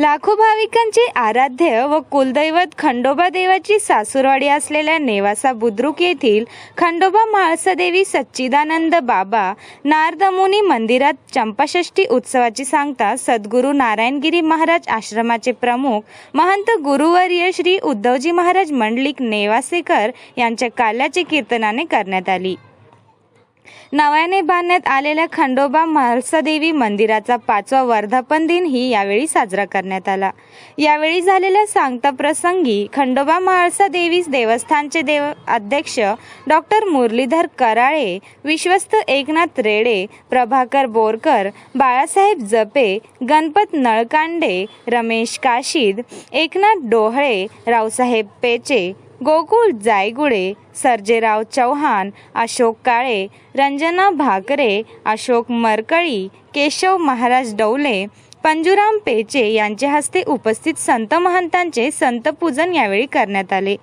लाखो भाविकांचे आराध्य व कुलदैवत खंडोबा देवाची सासूरवाडी असलेल्या नेवासा बुद्रुक येथील खंडोबा म्हाळसादेवी सच्चिदानंद बाबा नारदमुनी मंदिरात चंपाषष्ठी उत्सवाची सांगता सद्गुरू नारायणगिरी महाराज आश्रमाचे प्रमुख महंत गुरुवर्य श्री उद्धवजी महाराज मंडलिक नेवासेकर यांच्या काल्याचे कीर्तनाने करण्यात आली. नव्याने बांधण्यात आलेल्या खंडोबा म्हाळसादेवी मंदिराचा पाचवा वर्धापन दिन ही यावेळी साजरा करण्यात आला. यावेळी झालेल्या सांगता प्रसंगी खंडोबा म्हाळसा देवी देवस्थानचे देव अध्यक्ष डॉक्टर मुरलीधर कराळे विश्वस्त एकनाथ रेडे प्रभाकर बोरकर बाळासाहेब जपे गणपत नळकांडे रमेश काशीद एकनाथ डोहळे रावसाहेब पेचे गोकुळ जायगुडे सर्जेराव चव्हाण अशोक काळे रंजना भाकरे अशोक मरकळी केशव महाराज डौले पंजुराम पेचे यांच्या हस्ते उपस्थित संत महंतांचे संत पूजन यावेळी करण्यात आले.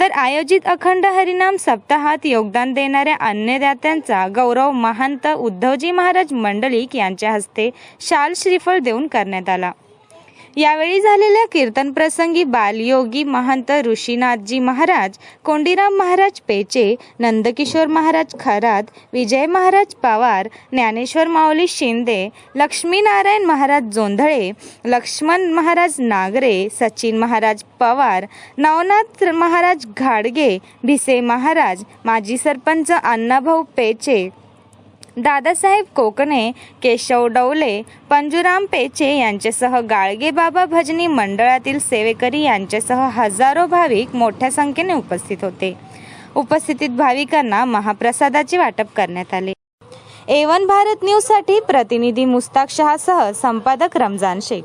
तर आयोजित अखंड हरिनाम सप्ताहात योगदान देणाऱ्या अन्नदात्यांचा गौरव महंत उद्धवजी महाराज मंडलिक यांच्या हस्ते शाल श्रीफळ देऊन करण्यात आला. यावेळी झालेल्या कीर्तन प्रसंगी बालयोगी महंत ऋषीनाथजी महाराज कोंडीराम महाराज पेचे नंदकिशोर महाराज खरात विजय महाराज पवार ज्ञानेश्वर माऊली शिंदे लक्ष्मीनारायण महाराज जोंधळे लक्ष्मण महाराज नागरे सचिन महाराज पवार नवनाथ महाराज घाडगे भिसे महाराज माजी सरपंच अण्णाभाऊ पेचे दादासाहेब कोकणे केशव डवले पंजुराम पेचे यांच्यासह गाळगे बाबा भजनी मंडळातील सेवेकरी यांच्यासह हजारो भाविक मोठ्या संख्येने उपस्थित होते. उपस्थितीत भाविकांना महाप्रसादाचे वाटप करण्यात आले. एवन भारत न्यूजसाठी प्रतिनिधी मुस्ताक शहासह संपादक रमजान शेख.